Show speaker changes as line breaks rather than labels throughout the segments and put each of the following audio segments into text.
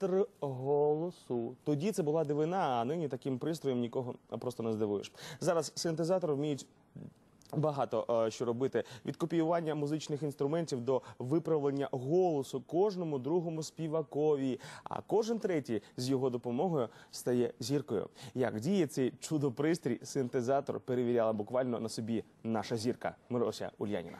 Синтезатор голосу. Тоді це була дивина, а нині таким пристроєм нікого просто не здивуєш. Зараз синтезатори вміють. Багато е, що робити від копіювання музичних інструментів до виправлення голосу кожному другому співакові. А кожен третій з його допомогою стає зіркою. Як діє цей чудо-пристрій, синтезатор перевіряла буквально на собі наша зірка Мирося Ульяніна.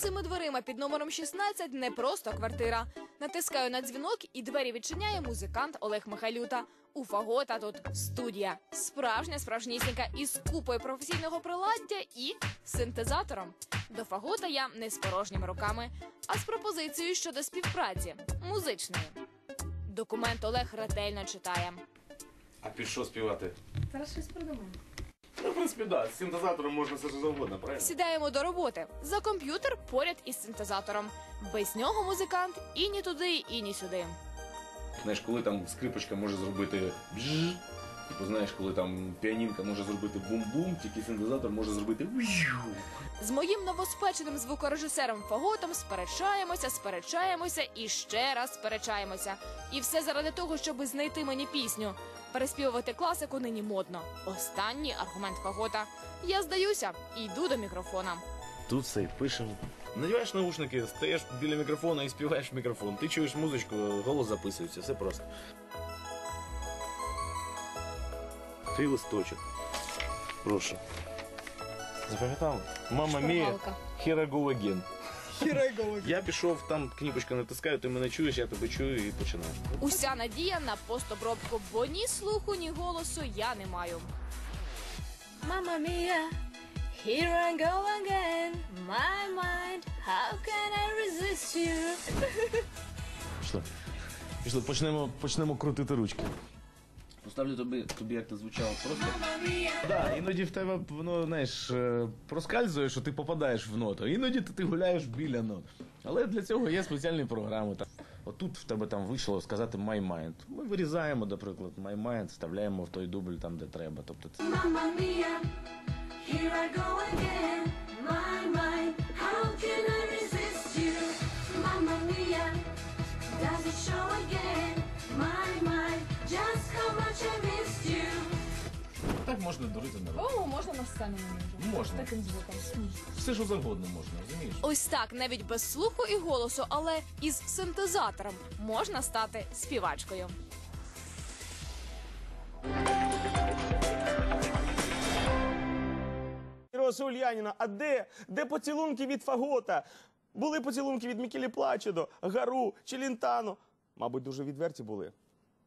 Цими дверима під номером 16 не просто квартира. Натискаю на дзвінок, і двері відчиняє музикант Олег Михайлюта. У фагота тут студія. Справжня справжнісінька із купою професійного приладдя і синтезатором. До фагота я не з порожніми руками, а з пропозицією щодо співпраці музичної. Документ Олег ретельно читає.
А під що співати?
Зараз щось придумаємо.
Ну, в принципі, да. З синтезатором можна все що завгодно, правильно?
Сідаємо до роботи за комп'ютер поряд із синтезатором. Без нього музикант і ні туди, і ні сюди.
Знаєш, коли там скрипочка може зробити бжж, типу, знаєш, коли там піанінка може зробити бум-бум, тільки синтезатор може зробити вжу.
З моїм новоспеченим звукорежисером Фаготом сперечаємося, сперечаємося і ще раз сперечаємося. І все заради того, щоб знайти мені пісню. Переспівувати класику нині модно. Останній аргумент Фагота. Я здаюся і йду до мікрофона.
Тут все і пишемо. Надіваєш наушники, стаєш біля мікрофона і співаєш в мікрофон. Ти чуєш музичку, голос записується, все просто. Твій листочок. Прошу. Запам'ятав? Мама мія, again. Я пішов, там кніпочка натискаю, ти мене чуєш, я тебе чую і починаєш.
Уся надія на постобробку, бо ні слуху, ні голосу я не маю.
Mamma mia, here I go again. My mind, how can I resist you?
Пішли. Пішли, почнемо, почнемо крутити ручки. Поставлю тобі, тобі як ти звучало просто. Да, іноді в тебе воно, знаєш, е, проскальзує, що ти попадаєш в ноту. Іноді ти, гуляєш біля нот. Але для цього є спеціальні програми. Там. Отут в тебе там вийшло сказати My Mind. Ми вирізаємо, наприклад, My Mind, вставляємо в той дубль там, де треба. Тобто це
does it show again?
Так можна дурити народ.
О, можна на сцену не
Можна.
Таким звуком.
Все, що завгодно можна, розумієш?
Ось так, навіть без слуху і голосу, але із синтезатором можна стати співачкою.
Мироса Ульяніна, а де? Де поцілунки від Фагота? Були поцілунки від Мікелі Плачедо, Гару, Челінтано. Мабуть, дуже відверті були.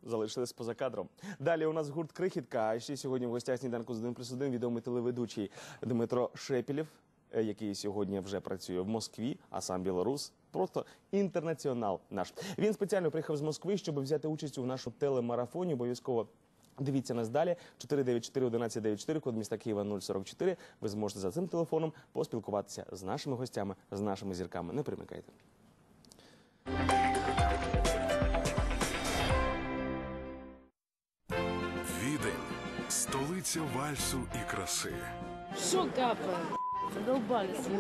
Залишились поза кадром. Далі у нас гурт Крихітка. А ще сьогодні в гостях сніданку з 1 плюс 1 відомий телеведучий Дмитро Шепілєв, е, який сьогодні вже працює в Москві, а сам білорус. Просто інтернаціонал наш. Він спеціально приїхав з Москви, щоб взяти участь у нашому телемарафоні. Обов'язково Дивіться нас далі 494 1194, код міста Києва 044. Ви зможете за цим телефоном поспілкуватися з нашими гостями, з нашими зірками. Не примикайте.
Відень столиця вальсу і краси.
Що капає? Задолбались.